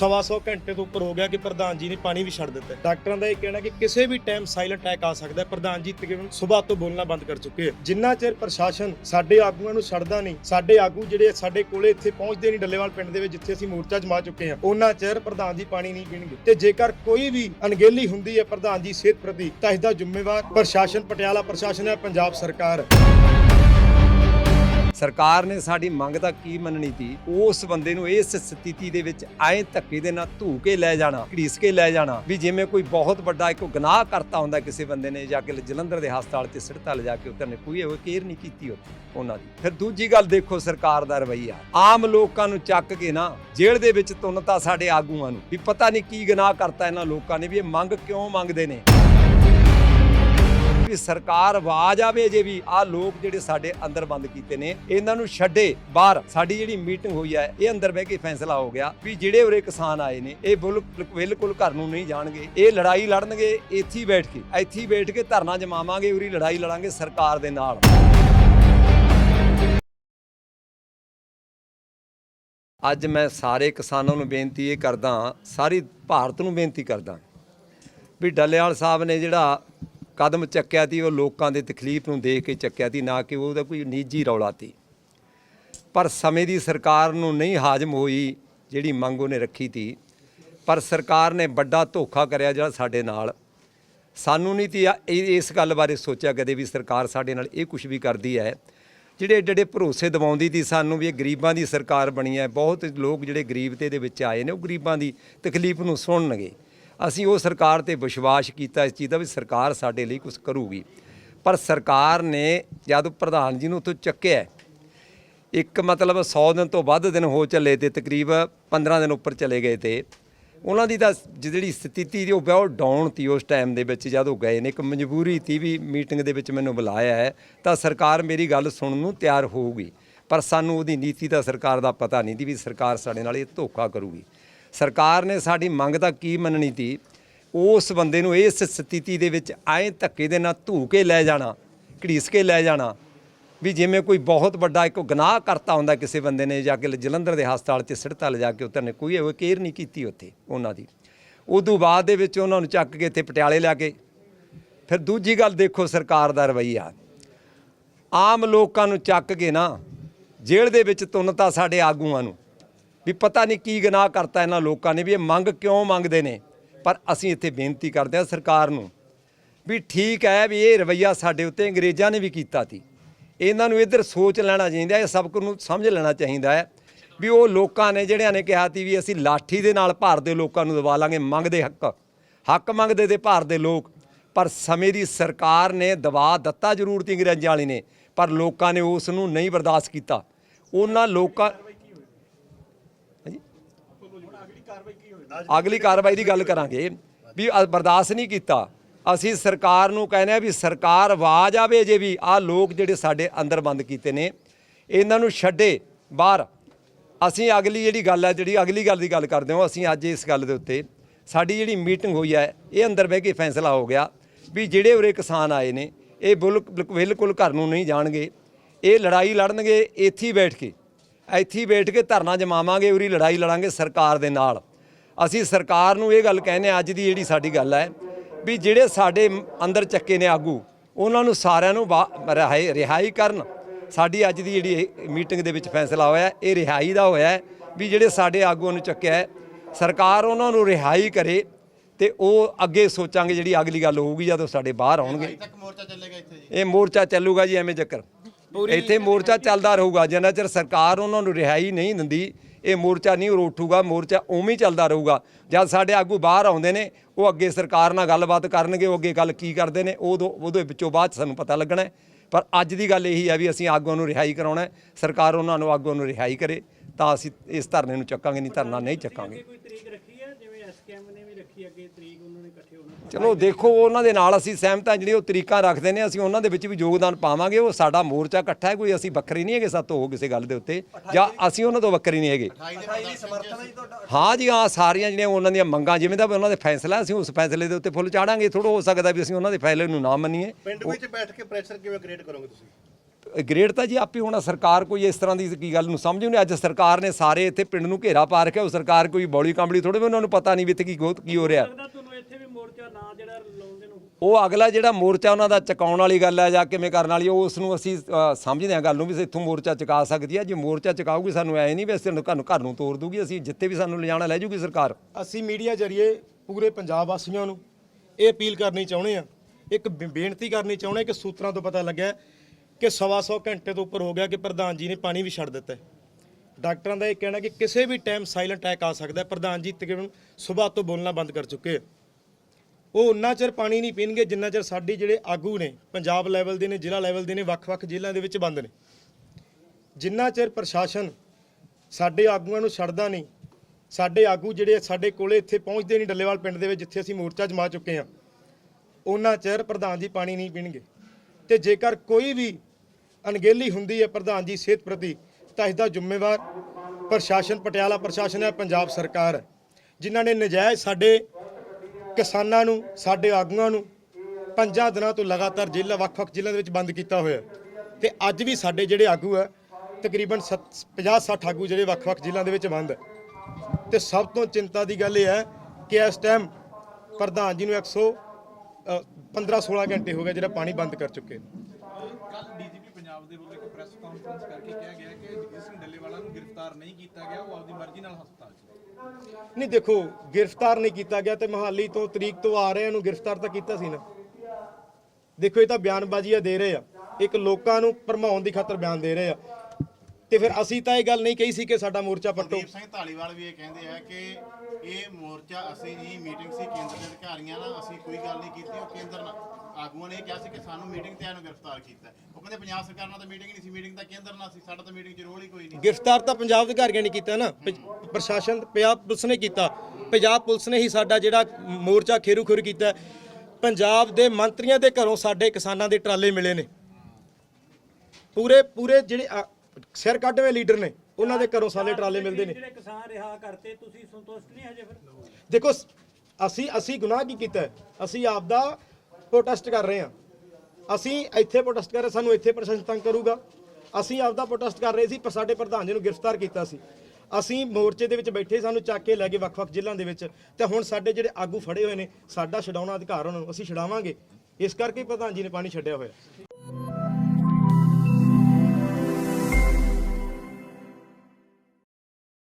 ਸਵਾ ਸੌ ਘੰਟੇ ਤੋਂ ਉੱਪਰ ਹੋ ਗਿਆ ਕਿ ਪ੍ਰਧਾਨ ਜੀ ਨੇ ਪਾਣੀ ਵੀ ਛੱਡ ਦਿੱਤਾ ਡਾਕਟਰਾਂ ਦਾ ਇਹ ਕਹਿਣਾ ਕਿ ਕਿਸੇ ਵੀ ਟਾਈਮ ਸਾਇਲੈਂਟ ਅਟੈਕ ਆ ਸਕਦਾ ਹੈ। ਪ੍ਰਧਾਨ ਜੀ ਤਕਰੀਬਨ ਸਵੇਰ ਤੋਂ ਬੋਲਣਾ ਬੰਦ ਕਰ ਚੁੱਕੇ ਹੈ। ਜਿੰਨਾ ਚਿਰ ਪ੍ਰਸ਼ਾਸਨ ਸਾਡੇ ਆਗੂਆਂ ਨੂੰ ਛੱਡਦਾ ਨਹੀਂ, ਸਾਡੇ ਆਗੂ ਜਿਹੜੇ ਸਾਡੇ ਕੋਲੇ ਇੱਥੇ ਪਹੁੰਚਦੇ ਨਹੀਂ ਡੱਲੇਵਾਲ ਪਿੰਡ ਦੇ ਵਿੱਚ ਜਿੱਥੇ ਅਸੀਂ ਮੋਰਚਾ ਜਮਾ ਚੁੱਕੇ ਹਾਂ, ਉਹਨਾਂ ਚਿਰ ਪ੍ਰਧਾਨ ਜੀ ਪਾਣੀ ਨਹੀਂ ਪੀਣਗੇ। ਤੇ ਜੇਕਰ ਕੋਈ ਵੀ ਅਣਗਹਿਲੀ ਹੁੰਦੀ ਹੈ ਪ੍ਰਧਾਨ ਜੀ ਸਿਹਤ ਪ੍ਰਤੀ, ਤਾਂ ਇਸ ਦਾ ਜ਼ਿੰਮੇਵਾਰ ਪ੍ਰਸ਼ਾਸਨ ਪਟਿਆਲਾ ਪ੍ਰਸ਼ਾਸਨ ਹੈ, ਪੰਜਾਬ ਸਰਕਾਰ। ਸਰਕਾਰ ਨੇ ਸਾਡੀ ਮੰਗ ਤਾਂ ਕੀ ਮੰਨਣੀ ਸੀ? ਉਸ ਬੰਦੇ ਨੂੰ ਇਸ ਸਥਿਤੀ ਦੇ ਵਿੱਚ ਐਂ ਧੱਕੇ ਦੇ ਨਾਲ ਧੂ ਕੇ ਲੈ ਜਾਣਾ, ਘੜੀਸ ਕੇ ਲੈ ਜਾਣਾ, ਵੀ ਜਿਵੇਂ ਕੋਈ ਬਹੁਤ ਵੱਡਾ ਇੱਕ ਗੁਨਾਹ ਕਰਤਾ ਹੁੰਦਾ ਕਿਸੇ ਬੰਦੇ ਨੇ ਜਾ ਕੇ ਜਲੰਧਰ ਦੇ ਹਸਪਤਾਲ 'ਚ ਸਿੜਤਾ ਲਿਜਾ ਕੇ ਉਤਰਨੇ ਕੋਈ ਉਹ ਕੇਅਰ ਨਹੀਂ ਕੀਤੀ ਉਹਨਾਂ ਦੀ। ਫਿਰ ਦੂਜੀ ਗੱਲ ਦੇਖੋ ਸਰਕਾਰ ਦਾ ਰਵਈਆ। ਆਮ ਲੋਕਾਂ ਨੂੰ ਚੱਕ ਕੇ ਨਾ ਜੇਲ੍ਹ ਦੇ ਵਿੱਚ ਤੁੰਨਤਾ ਸਾਡੇ ਆਗੂਆਂ ਨੂੰ, ਵੀ ਪਤਾ ਨਹੀਂ ਕੀ ਗੁਨਾਹ ਕਰਤਾ ਇਹਨਾਂ ਲੋਕਾਂ ਨੇ, ਵੀ ਇਹ ਮੰਗ ਕਿਉਂ ਮੰਗਦੇ ਨੇ? ਵੀ ਸਰਕਾਰ ਆਵਾਜ਼ ਆਵੇ ਜੇ ਵੀ ਆ ਲੋਕ ਜਿਹੜੇ ਸਾਡੇ ਅੰਦਰ ਬੰਦ ਕੀਤੇ ਨੇ, ਇਹਨਾਂ ਨੂੰ ਛੱਡੇ ਬਾਹਰ। ਸਾਡੀ ਜਿਹੜੀ ਮੀਟਿੰਗ ਹੋਈ ਹੈ, ਇਹ ਅੰਦਰ ਬਹਿ ਕੇ ਫੈਸਲਾ ਹੋ ਗਿਆ ਵੀ ਜਿਹੜੇ ਉਰੇ ਕਿਸਾਨ ਆਏ ਨੇ, ਇਹ ਬਿਲਕੁਲ ਘਰ ਨੂੰ ਨਹੀਂ ਜਾਣਗੇ। ਇਹ ਲੜਾਈ ਲੜਨਗੇ, ਇੱਥੇ ਬੈਠ ਕੇ। ਇੱਥੇ ਬੈਠ ਕੇ ਧਰਨਾ ਜਮਾਵਾਂਗੇ, ਉਰੀ ਲੜਾਈ ਲੜਾਂਗੇ ਸਰਕਾਰ ਦੇ ਨਾਲ। ਅੱਜ ਮੈਂ ਸਾਰੇ ਕਿਸਾਨਾਂ ਨੂੰ ਬੇਨਤੀ ਇਹ ਕਰਦਾ ਸਾਰੀ ਭਾਰਤ ਨੂੰ ਬੇਨਤੀ ਕਰਦਾ ਵੀ ਡੱਲੇਵਾਲ ਸਾਹਿਬ ਨੇ ਜਿਹੜਾ ਕਦਮ ਚੱਕਿਆ ਸੀ ਉਹ ਲੋਕਾਂ ਦੇ ਤਕਲੀਫ ਨੂੰ ਦੇਖ ਕੇ ਚੱਕਿਆ ਸੀ ਨਾ ਕਿ ਉਹਦਾ ਕੋਈ ਨਿੱਜੀ ਰੌਲਾ ਸੀ ਪਰ ਸਮੇਂ ਦੀ ਸਰਕਾਰ ਨੂੰ ਨਹੀਂ ਹਾਜ਼ਮ ਹੋਈ, ਜਿਹੜੀ ਮੰਗ ਉਹਨੇ ਰੱਖੀ ਸੀ ਪਰ ਸਰਕਾਰ ਨੇ ਵੱਡਾ ਧੋਖਾ ਕਰਿਆ ਜਿਹੜਾ ਸਾਡੇ ਨਾਲ। ਸਾਨੂੰ ਨਹੀਂ ਤੀ ਇਹ- ਇਸ ਗੱਲ ਬਾਰੇ ਸੋਚਿਆ ਕਦੇ ਵੀ ਸਰਕਾਰ ਸਾਡੇ ਨਾਲ ਇਹ ਕੁਝ ਵੀ ਕਰਦੀ ਹੈ। ਜਿਹੜੇ ਜਿਹੜੇ ਭਰੋਸੇ ਦਿਵਾਉਂਦੀ ਸੀ ਸਾਨੂੰ ਵੀ ਇਹ ਗਰੀਬਾਂ ਦੀ ਸਰਕਾਰ ਬਣੀ ਹੈ। ਬਹੁਤ ਲੋਕ ਜਿਹੜੇ ਗਰੀਬਤੇ ਦੇ ਵਿੱਚ ਆਏ ਨੇ, ਉਹ ਗਰੀਬਾਂ ਦੀ ਤਕਲੀਫ ਨੂੰ ਸੁਣਨਗੇ। ਅਸੀਂ ਉਹ ਸਰਕਾਰ ਤੇ ਵਿਸ਼ਵਾਸ ਕੀਤਾ ਇਸ ਚੀਜ਼ ਦਾ ਵੀ ਸਰਕਾਰ ਸਾਡੇ ਲਈ ਕੁਝ ਕਰੂਗੀ। ਪਰ ਸਰਕਾਰ ਨੇ ਜਦ ਪ੍ਰਧਾਨ ਜੀ ਨੂੰ ਉੱਥੋਂ ਚੱਕਿਆ, ਇੱਕ ਮਤਲਬ 100 ਦਿਨ ਤੋਂ ਵੱਧ ਦਿਨ ਹੋ ਚੱਲੇ ਤੇ ਤਕਰੀਬ 15 ਦਿਨ ਉੱਪਰ ਚਲੇ ਗਏ ਤੇ, ਉਹਨਾਂ ਦੀ ਤਾਂ ਜਿਹੜੀ ਸਥਿਤੀ ਦੀ ਉਹ ਬਹੁਤ ਡਾਊਨ ਤੀ ਉਸ ਟਾਈਮ ਦੇ ਵਿੱਚ ਜਦ ਉਹ ਗਏ ਨੇ। ਇੱਕ ਮਜਬੂਰੀ ਤੀ ਵੀ ਮੀਟਿੰਗ ਦੇ ਵਿੱਚ ਮੈਨੂੰ ਬੁਲਾਇਆ ਹੈ, ਤਾਂ ਸਰਕਾਰ ਮੇਰੀ ਗੱਲ ਸੁਣਨ ਨੂੰ ਤਿਆਰ ਹੋਊਗੀ। ਪਰ ਸਾਨੂੰ ਉਹਦੀ ਨੀਤੀ ਦਾ ਸਰਕਾਰ ਦਾ ਪਤਾ ਨਹੀਂ ਦੀ ਵੀ ਸਰਕਾਰ ਸਾਡੇ ਨਾਲ ਇਹ ਧੋਖਾ ਕਰੂਗੀ। ਸਰਕਾਰ ਨੇ ਸਾਡੀ ਮੰਗ ਤਾਂ ਕੀ ਮੰਨਣੀ ਤੀ? ਉਸ ਬੰਦੇ ਨੂੰ ਇਸ ਸਥਿਤੀ ਦੇ ਵਿੱਚ ਐਂ ਧੱਕੇ ਦੇ ਨਾਲ ਧੂ ਕੇ ਲੈ ਜਾਣਾ, ਘੜੀਸ ਕੇ ਲੈ ਜਾਣਾ, ਵੀ ਜਿਵੇਂ ਕੋਈ ਬਹੁਤ ਵੱਡਾ ਇੱਕ ਗੁਨਾਹ ਕਰਤਾ ਹੁੰਦਾ ਕਿਸੇ ਬੰਦੇ ਨੇ ਜਾ ਕੇ ਜਲੰਧਰ ਦੇ ਹਸਪਤਾਲ 'ਚ ਸਿੜਤਾ ਲਿਜਾ ਕੇ ਉਤਰਨੇ ਕੋਈ ਉਹ ਕੇਅਰ ਨਹੀਂ ਕੀਤੀ ਉੱਥੇ ਉਹਨਾਂ ਦੀ। ਉਦੋਂ ਬਾਅਦ ਦੇ ਵਿੱਚ ਉਹਨਾਂ ਨੂੰ ਚੱਕ ਕੇ ਇੱਥੇ ਪਟਿਆਲੇ ਲਿਆ ਕੇ ਫਿਰ ਦੂਜੀ ਗੱਲ ਦੇਖੋ ਸਰਕਾਰ ਦਾ ਰਵਈਆ। ਆਮ ਲੋਕਾਂ ਨੂੰ ਚੱਕ ਕੇ ਨਾ ਜੇਲ੍ਹ ਦੇ ਵਿੱਚ ਤੁੰਨਤਾ ਸਾਡੇ ਆਗੂਆਂ ਨੂੰ। ਵੀ ਪਤਾ ਨਹੀਂ ਕੀ ਗੁਨਾਹ ਕਰਤਾ ਇਹਨਾਂ ਲੋਕਾਂ ਨੇ ਵੀ ਇਹ ਮੰਗ ਕਿਉਂ ਮੰਗਦੇ ਨੇ। ਪਰ ਅਸੀਂ ਇੱਥੇ ਬੇਨਤੀ ਕਰਦੇ ਹਾਂ ਸਰਕਾਰ ਨੂੰ ਵੀ ਠੀਕ ਹੈ ਵੀ ਇਹ ਰਵਈਆ ਸਾਡੇ ਉੱਤੇ ਅੰਗਰੇਜ਼ਾਂ ਨੇ ਵੀ ਕੀਤਾ ਸੀ। ਇਹਨਾਂ ਨੂੰ ਇੱਧਰ ਸੋਚ ਲੈਣਾ ਚਾਹੀਦਾ, ਇਹ ਸਬਕ ਨੂੰ ਸਮਝ ਲੈਣਾ ਚਾਹੀਦਾ ਹੈ ਵੀ ਉਹ ਲੋਕਾਂ ਨੇ ਜਿਹੜਿਆਂ ਨੇ ਕਿਹਾ ਸੀ ਵੀ ਅਸੀਂ ਲਾਠੀ ਦੇ ਨਾਲ ਭਾਰਤ ਦੇ ਲੋਕਾਂ ਨੂੰ ਦਬਾ ਲਾਂਗੇ, ਮੰਗਦੇ ਹੱਕ। ਹੱਕ ਮੰਗਦੇ ਤੇ ਭਾਰਤ ਦੇ ਲੋਕ। ਪਰ ਸਮੇਂ ਦੀ ਸਰਕਾਰ ਨੇ ਦਬਾ ਦਿੱਤਾ ਜ਼ਰੂਰ ਤੀ ਅੰਗਰੇਜ਼ਾਂ ਵਾਲੀ ਨੇ, ਪਰ ਲੋਕਾਂ ਨੇ ਉਸ ਨੂੰ ਨਹੀਂ ਬਰਦਾਸ਼ਤ ਕੀਤਾ। ਉਹਨਾਂ ਲੋਕਾਂ ਅਗਲੀ ਕਾਰਵਾਈ ਦੀ ਗੱਲ ਕਰਾਂਗੇ ਵੀ ਅ- ਬਰਦਾਸ਼ਤ ਨਹੀਂ ਕੀਤਾ। ਅਸੀਂ ਸਰਕਾਰ ਨੂੰ ਕਹਿੰਦੇ ਆ ਵੀ ਸਰਕਾਰ ਆਵਾਜ਼ ਆਵੇ ਜੇ ਵੀ ਆ ਲੋਕ ਜਿਹੜੇ ਸਾਡੇ ਅੰਦਰ ਬੰਦ ਕੀਤੇ ਨੇ, ਇਹਨਾਂ ਨੂੰ ਛੱਡੇ ਬਾਹਰ। ਅਸੀਂ ਅਗਲੀ ਜਿਹੜੀ ਗੱਲ ਹੈ, ਜਿਹੜੀ ਅਗਲੀ ਗੱਲ ਦੀ ਗੱਲ ਕਰਦੇ ਹਾਂ, ਅਸੀਂ ਅੱਜ ਇਸ ਗੱਲ ਦੇ ਉੱਤੇ ਸਾਡੀ ਜਿਹੜੀ ਮੀਟਿੰਗ ਹੋਈ ਹੈ, ਇਹ ਅੰਦਰ ਬਹਿ ਕੇ ਫੈਸਲਾ ਹੋ ਗਿਆ ਵੀ ਜਿਹੜੇ ਉਰੇ ਕਿਸਾਨ ਆਏ ਨੇ, ਇਹ ਬਿਲ- ਬਿਲਕੁਲ ਘਰ ਨੂੰ ਨਹੀਂ ਜਾਣਗੇ, ਇਹ ਲੜਾਈ ਲੜਨਗੇ ਇੱਥੇ ਬੈਠ ਕੇ। ਇੱਥੇ ਬੈਠ ਕੇ ਧਰਨਾ ਜਮਾਵਾਂਗੇ, ਉਰੀ ਲੜਾਈ ਲੜਾਂਗੇ ਸਰਕਾਰ ਦੇ ਨਾਲ। ਅਸੀਂ ਸਰਕਾਰ ਨੂੰ ਇਹ ਗੱਲ ਕਹਿੰਦੇ ਹਾਂ ਅੱਜ ਦੀ ਜਿਹੜੀ ਸਾਡੀ ਗੱਲ ਹੈ ਵੀ ਜਿਹੜੇ ਸਾਡੇ ਅੰਦਰ ਚੱਕੇ ਨੇ ਆਗੂ ਉਹਨਾਂ ਨੂੰ ਸਾਰਿਆਂ ਨੂੰ ਰਿਹਾਈ ਰਿਹਾਈ ਕਰਨ। ਸਾਡੀ ਅੱਜ ਦੀ ਜਿਹੜੀ ਮੀਟਿੰਗ ਦੇ ਵਿੱਚ ਫੈਸਲਾ ਹੋਇਆ ਇਹ ਰਿਹਾਈ ਦਾ ਹੋਇਆ ਵੀ ਜਿਹੜੇ ਸਾਡੇ ਆਗੂਆਂ ਨੂੰ ਚੱਕਿਆ ਹੈ ਸਰਕਾਰ ਉਹਨਾਂ ਨੂੰ ਰਿਹਾਈ ਕਰੇ ਤੇ ਉਹ ਅੱਗੇ ਸੋਚਾਂਗੇ ਜਿਹੜੀ ਅਗਲੀ ਗੱਲ ਹੋਊਗੀ ਜਦੋਂ ਸਾਡੇ ਬਾਹਰ ਆਉਣਗੇ। ਤੱਕ ਮੋਰਚਾ ਚੱਲੇਗਾ ਇੱਥੇ ਜੀ? ਇਹ ਮੋਰਚਾ ਚੱਲੂਗਾ ਜੀ ਐਵੇਂ ਚੱਕਰ। ਇੱਥੇ ਮੋਰਚਾ ਚੱਲਦਾ ਰਹੂਗਾ ਜਿੰਨਾ ਚਿਰ ਸਰਕਾਰ ਉਹਨਾਂ ਨੂੰ ਰਿਹਾਈ ਨਹੀਂ ਦਿੰਦੀ ਇਹ ਮੋਰਚਾ ਨਹੀਂ ਉੱਠੂਗਾ, ਮੋਰਚਾ ਉਵੇਂ ਹੀ ਚੱਲਦਾ ਰਹੂਗਾ। ਜਦ ਸਾਡੇ ਆਗੂ ਬਾਹਰ ਆਉਂਦੇ ਨੇ, ਉਹ ਅੱਗੇ ਸਰਕਾਰ ਨਾਲ ਗੱਲਬਾਤ ਕਰਨਗੇ, ਉਹ ਅੱਗੇ ਗੱਲ ਕੀ ਕਰਦੇ ਨੇ ਉਦੋਂ ਉਹਦੇ ਵਿੱਚੋਂ ਬਾਅਦ 'ਚ ਸਾਨੂੰ ਪਤਾ ਲੱਗਣਾ ਪਰ ਅੱਜ ਦੀ ਗੱਲ ਇਹੀ ਹੈ ਵੀ ਅਸੀਂ ਆਗੂਆਂ ਨੂੰ ਰਿਹਾਈ ਕਰਾਉਣਾ ਸਰਕਾਰ ਉਹਨਾਂ ਨੂੰ ਆਗੂਆਂ ਨੂੰ ਰਿਹਾਈ ਕਰੇ, ਤਾਂ ਅਸੀਂ ਇਸ ਧਰਨੇ ਨੂੰ ਚੱਕਾਂਗੇ, ਨਹੀਂ ਧਰਨਾ ਨਹੀਂ ਚੱਕਾਂਗੇ। ਕੋਈ ਤਰੀਕ ਰੱਖੀ ਹੈ ਜਿਵੇਂ ਐਸਕੇਐਮ ਨੇ ਵੀ ਰੱਖੀ, ਅੱਗੇ ਤਰੀਕ ਉਹਨਾਂ ਨੇ ਚਲੋ ਦੇਖੋ ਉਹਨਾਂ ਦੇ ਨਾਲ ਅਸੀਂ ਸਹਿਮਤ ਹਾਂ ਜਿਹੜੀ ਉਹ ਤਰੀਕਾਂ ਰੱਖਦੇ ਨੇ ਅਸੀਂ ਉਹਨਾਂ ਦੇ ਵਿੱਚ ਵੀ ਯੋਗਦਾਨ ਪਾਵਾਂਗੇ। ਉਹ ਸਾਡਾ ਮੋਰਚਾ ਇਕੱਠਾ ਹੈ ਕੋਈ ਅਸੀਂ ਵੱਖਰੇ ਨਹੀਂ ਹੈਗੇ ਸਾਤੋਂ ਹੋ ਕਿਸੇ ਗੱਲ ਦੇ ਉੱਤੇ। ਜਾਂ ਅਸੀਂ ਉਹਨਾਂ ਤੋਂ ਵੱਖਰੇ ਨਹੀਂ ਹੈਗੇ। 28 ਦੇ ਸਮਰਥਨ ਹੈ ਜੀ ਹਾਂ ਸਾਰੀਆਂ ਜਿਹੜੀਆਂ ਉਹਨਾਂ ਦੀਆਂ ਮੰਗਾਂ ਜਿਵੇਂ ਦਾ ਵੀ ਉਹਨਾਂ ਦੇ ਫੈਸਲਾ ਅਸੀਂ ਉਸ ਫੈਸਲੇ ਦੇ ਉੱਤੇ ਫੁੱਲ ਚਾੜਾਂਗੇ। ਥੋੜਾ ਹੋ ਸਕਦਾ ਵੀ ਅਸੀਂ ਉਹਨਾਂ ਦੇ ਫੈਸਲੇ ਨੂੰ ਨਾ ਮੰਨੀਏ। ਪਿੰਡ ਵਿੱਚ ਬੈਠ ਕੇ ਪ੍ਰੈਸ਼ਰ ਕਿਵੇਂ ਕ੍ਰੀਏਟ ਕਰੋਗੇ ਤੁਸੀਂ? ਗ੍ਰੇਡ ਤਾਂ ਜੀ ਆਪੇ ਹੋਣਾ ਸਰਕਾਰ ਕੋਈ ਇਸ ਤਰ੍ਹਾਂ ਦੀ ਕੀ ਗੱਲ ਨੂੰ ਸਮਝੇ ਨਹੀਂ। ਅੱਜ ਸਰਕਾਰ ਨੇ ਸਾਰੇ ਇੱਥੇ ਪਿੰਡ ਨੂੰ ਘੇਰਾ ਪਾ ਰੱਖਿਆ ਉਹ ਸਰਕਾਰ ਕੋਈ ਬੌਲੀ ਕੰਬਲੀ ਥੋੜੇ ਵੀ ਉਹਨਾਂ ਨੂੰ ਪਤਾ ਨਹੀਂ ਵੀ ਇੱਥੇ ਕੀ ਗੋਤ ਕੀ ਹੋ ਰਿਹਾ। ਲੱਗਦਾ ਤੁਹਾਨੂੰ ਇੱਥੇ ਵੀ ਮੋਰਚਾ ਨਾ ਜਿਹੜਾ ਲਾਉਂਦੇ ਨੂੰ। ਉਹ ਅਗਲਾ ਜਿਹੜਾ ਮੋਰਚਾ ਉਹਨਾਂ ਦਾ ਚਕਾਉਣ ਵਾਲੀ ਗੱਲ ਹੈ ਜਾਂ ਕਿਵੇਂ ਕਰਨ ਵਾਲੀ ਉਹ ਉਸ ਨੂੰ ਅਸੀਂ ਸਮਝਦੇ ਹਾਂ ਗੱਲ ਨੂੰ ਵੀ ਇੱਥੋਂ ਮੋਰਚਾ ਚਕਾ ਸਕਦੀ ਹੈ ਜੇ ਮੋਰਚਾ ਚਕਾਊਗੀ ਸਾਨੂੰ ਐ ਨਹੀਂ ਵੀ ਅਸੀਂ ਘਰ ਨੂੰ ਘਰ ਨੂੰ ਤੋੜ ਦੂਗੀ ਅਸੀਂ ਜਿੱਥੇ ਵੀ ਸਾਨੂੰ ਲਿਜਾਣਾ ਲੈ ਜੂਗੀ ਸਰਕਾਰ। ਅਸੀਂ ਮੀਡੀਆ ਜਰੀਏ ਪੂਰੇ ਪੰਜਾਬ ਵਾਸੀਆਂ ਨੂੰ ਇਹ ਅਪੀਲ ਕਰਨੀ ਚਾਹੁੰਦੇ ਆ ਇੱਕ ਬੇ- ਬੇਨਤੀ ਕਰਨੀ ਚਾਹੁੰਦੇ ਕਿ ਸੂਤਰਾਂ ਤੋਂ ਪਤਾ ਲੱਗਿਆ ਕਿ ਸਵਾ ਸੌ ਘੰਟੇ ਤੋਂ ਉੱਪਰ ਹੋ ਗਿਆ ਕਿ ਪ੍ਰਧਾਨ ਜੀ ਨੇ ਪਾਣੀ ਵੀ ਛੱਡ ਦਿੱਤਾ। ਡਾਕਟਰਾਂ ਦਾ ਇਹ ਕਹਿਣਾ ਕਿ ਕਿਸੇ ਵੀ ਟਾਈਮ ਸਾਇਲੈਂਟ ਅਟੈਕ ਆ ਸਕਦਾ ਹੈ। ਪ੍ਰਧਾਨ ਜੀ ਤਕਰੀਬਨ ਸਵੇਰ ਤੋਂ ਬੋਲਣਾ ਬੰਦ ਕਰ ਚੁੱਕੇ ਆ। ਉਹ ਉਨਾ ਚਿਰ ਪਾਣੀ ਨਹੀਂ ਪੀਣਗੇ, ਜਿੰਨਾ ਚਿਰ ਸਾਡੇ ਜਿਹੜੇ ਆਗੂ ਨੇ, ਪੰਜਾਬ ਲੈਵਲ ਦੇ ਨੇ, ਜ਼ਿਲ੍ਹਾ ਲੈਵਲ ਦੇ ਨੇ, ਵੱਖ-ਵੱਖ ਜ਼ਿਲ੍ਹਿਆਂ ਦੇ ਵਿੱਚ ਬੰਦ ਨੇ। ਜਿੰਨਾ ਚਿਰ ਪ੍ਰਸ਼ਾਸਨ ਸਾਡੇ ਆਗੂਆਂ ਨੂੰ ਛੱਡਦਾ ਨਹੀਂ, ਸਾਡੇ ਆਗੂ ਜਿਹੜੇ ਸਾਡੇ ਕੋਲੇ ਇੱਥੇ ਪਹੁੰਚਦੇ ਨਹੀਂ, ਡੱਲੇਵਾਲ ਪਿੰਡ ਦੇ ਵਿੱਚ, ਜਿੱਥੇ ਅਸੀਂ ਮੋਰਚਾ ਜਮਾ ਚੁੱਕੇ ਹਾਂ ਉਹਨਾਂ ਚਿਰ ਪ੍ਰਧਾਨ ਜੀ ਪਾਣੀ ਨਹੀਂ ਪੀਣਗੇ। ਤੇ ਜੇਕਰ ਕੋਈ ਵੀ ਅਣਗਹਿਲੀ ਹੁੰਦੀ ਹੈ ਪ੍ਰਧਾਨ ਜੀ ਸਿਹਤ ਪ੍ਰਤੀ, ਤਾਂ ਇਸ ਦਾ ਜ਼ਿੰਮੇਵਾਰ ਪ੍ਰਸ਼ਾਸਨ, ਪਟਿਆਲਾ ਪ੍ਰਸ਼ਾਸਨ ਹੈ, ਪੰਜਾਬ ਸਰਕਾਰ ਹੈ। ਜਿਨ੍ਹਾਂ ਨੇ ਨਜਾਇਜ਼ ਸਾਡੇ ਕਿਸਾਨਾਂ ਨੂੰ, ਸਾਡੇ ਆਗੂਆਂ ਨੂੰ ਪੰਜਾਂ ਦਿਨਾਂ ਤੋਂ ਲਗਾਤਾਰ ਜੇਲ੍ਹਾਂ, ਵੱਖ-ਵੱਖ ਜ਼ਿਲ੍ਹਿਆਂ ਦੇ ਵਿੱਚ ਬੰਦ ਕੀਤਾ ਹੋਇਆ ਹੈ। ਤੇ ਅੱਜ ਵੀ ਸਾਡੇ ਜਿਹੜੇ ਆਗੂ ਹੈ, ਤਕਰੀਬਨ 50-60 ਆਗੂ ਜਿਹੜੇ ਵੱਖ-ਵੱਖ ਜ਼ਿਲ੍ਹਿਆਂ ਦੇ ਵਿੱਚ ਬੰਦ ਹੈ ਤੇ ਸਭ ਤੋਂ ਚਿੰਤਾ ਦੀ ਗੱਲ ਇਹ ਹੈ ਕਿ ਇਸ ਟਾਈਮ ਪ੍ਰਧਾਨ ਜੀ ਨੂੰ 100 15-16 ਘੰਟੇ ਹੋ ਗਏ ਜਿਹੜਾ ਪਾਣੀ ਬੰਦ ਕਰ ਚੁੱਕੇ ਨੇ ਕੱਲ ਡੀਜੀਪੀ ਪੰਜਾਬ ਦੇ ਵੱਲੋਂ ਇੱਕ ਪ੍ਰੈਸ ਕਾਨਫਰੰਸ ਕਰਕੇ ਕਿਹਾ ਗਿਆ ਕਿ ਜਗਜੀਤ ਸਿੰਘ ਡੱਲੇਵਾਲਾ ਨੂੰ ਗ੍ਰਿਫਤਾਰ ਨਹੀਂ ਕੀਤਾ ਗਿਆ, ਉਹ ਆਪਦੀ ਮਰਜ਼ੀ ਨਾਲ ਹਸਪਤਾਲ 'ਚ ਨਹੀਂ, ਦੇਖੋ, ਗ੍ਰਿਫਤਾਰ ਨਹੀਂ ਕੀਤਾ ਗਿਆ ਤੇ ਮਹਾਲੀ ਤੋਂ ਤਰੀਕ ਤੋਂ ਆ ਰਹੇ ਨੂੰ ਗ੍ਰਿਫਤਾਰ ਤਾਂ ਕੀਤਾ ਸੀ ਨਾ। ਦੇਖੋ, ਇਹ ਤਾਂ ਬਿਆਨਬਾਜ਼ੀਆਂ ਦੇ ਰਹੇ ਆ। ਇੱਕ ਲੋਕਾਂ ਨੂੰ ਭਰਮਾਉਣ ਦੀ ਖਾਤਰ ਬਿਆਨ ਦੇ ਰਹੇ ਆ। ਤੇ ਫਿਰ ਅਸੀਂ ਤਾਂ ਇਹ ਗੱਲ ਨਹੀਂ ਕਹੀ ਸੀ ਕਿ ਸਾਡਾ ਮੋਰਚਾ ਪੱਟੋ ਦੀਪ ਸਿੰਘ ਢਾਲੀਵਾਲ ਵੀ ਇਹ ਕਹਿੰਦੇ ਆ ਕਿ ਇਹ ਮੋਰਚਾ ਅਸੀਂ ਜੀ ਮੀਟਿੰਗ ਸੀ ਕੇਂਦਰ ਦੇ ਅਧਿਕਾਰੀਆਂ ਨਾਲ ਅਸੀਂ ਕੋਈ ਗੱਲ ਨਹੀਂ ਕੀਤੀ ਉਹ ਕੇਂਦਰ ਨਾਲ। ਆਗੂਆਂ ਨੇ ਇਹ ਕਿਹਾ ਸੀ ਕਿ ਸਾਨੂੰ ਮੀਟਿੰਗ ਤੇ ਆਇਆ ਨੂੰ ਗ੍ਰਿਫਤਾਰ ਕੀਤਾ ਉਹ ਕਹਿੰਦੇ ਪੰਜਾਬ ਸਰਕਾਰ ਨਾਲ ਤਾਂ ਮੀਟਿੰਗ ਨਹੀਂ ਸੀ ਮੀਟਿੰਗ ਤਾਂ ਕੇਂਦਰ ਨਾਲ ਸੀ ਸਾਡਾ ਤਾਂ ਮੀਟਿੰਗ 'ਚ ਰੋਲ ਹੀ ਕੋਈ ਨਹੀਂ। ਗ੍ਰਿਫਤਾਰ ਤਾਂ ਪੰਜਾਬ ਦੇ ਅਧਿਕਾਰੀਆਂ ਨੇ ਕੀਤਾ ਨਾ ਪ- ਪ੍ਰਸ਼ਾਸਨ ਪੰਜਾਬ ਪੁਲਿਸ ਨੇ ਕੀਤਾ। ਪੰਜਾਬ ਪੁਲਿਸ ਨੇ ਹੀ ਸਾਡਾ ਜਿਹੜਾ ਮੋਰਚਾ ਖੇਰੂ ਖੁਰ ਕੀਤਾ ਪੰਜਾਬ ਦੇ ਮੰਤਰੀਆਂ ਦੇ ਘਰੋਂ ਸਾਡੇ ਕਿਸਾਨਾਂ ਦੇ ਟਰਾਲੇ ਮਿਲੇ ਨੇ। ਪੂਰੇ ਪੂਰੇ ਜਿਹੜੇ ਆ, ਸਿਰ ਕੱਢਵੇਂ ਲੀਡਰ ਨੇ ਉਹਨਾਂ ਦੇ ਘਰੋਂ ਸਾਡੇ ਟਰਾਲੇ ਮਿਲਦੇ ਨੇ। ਜਿਹੜੇ ਕਿਸਾਨ ਰਿਹਾ ਕਰਤੇ ਤੁਸੀਂ ਸੰਤੁਸ਼ਟ ਨਹੀਂ ਹਜੇ ਫਿਰ? ਦੇਖੋ ਅਸੀਂ ਅਸੀਂ ਗੁਨਾਹ ਕੀ ਕੀਤਾ? ਹੈ? ਅਸੀਂ ਆਪ ਦਾ ਪ੍ਰੋਟੈਸਟ ਕਰ ਰਹੇ ਹਾਂ। ਅਸੀਂ ਇੱਥੇ ਪ੍ਰੋਟੈਸਟ ਕਰ ਰਹੇ ਸਾਨੂੰ ਇੱਥੇ ਪ੍ਰਸ਼ਾਸਨ ਤੰਗ ਕਰੂਗਾ। ਅਸੀਂ ਆਪ ਦਾ ਪ੍ਰੋਟੈਸਟ ਕਰ ਰਹੇ ਸੀ ਪਰ ਸਾਡੇ ਪ੍ਰਧਾਨ ਜੀ ਨੂੰ ਗ੍ਰਿਫਤਾਰ ਕੀਤਾ ਸੀ। ਅਸੀਂ ਮੋਰਚੇ ਦੇ ਵਿੱਚ ਬੈਠੇ ਸਾਨੂੰ ਚੱਕ ਕੇ ਲੈ ਗਏ ਵੱਖ-ਵੱਖ ਜ਼ਿਲ੍ਹਿਆਂ ਦੇ ਵਿੱਚ। ਤੇ ਹੁਣ ਸਾਡੇ ਜਿਹੜੇ ਆਗੂ ਫੜੇ ਹੋਏ ਨੇ ਸਾਡਾ ਛਡਾਉਣਾ ਅਧਿਕਾਰ ਉਹਨਾਂ ਨੂੰ ਅਸੀਂ ਛਡਾਵਾਂਗੇ। ਇਸ ਕਰਕੇ ਪ੍ਰਧਾਨ ਜੀ ਨੇ ਪਾਣੀ ਛੱਡਿਆ ਹੋਇਆ।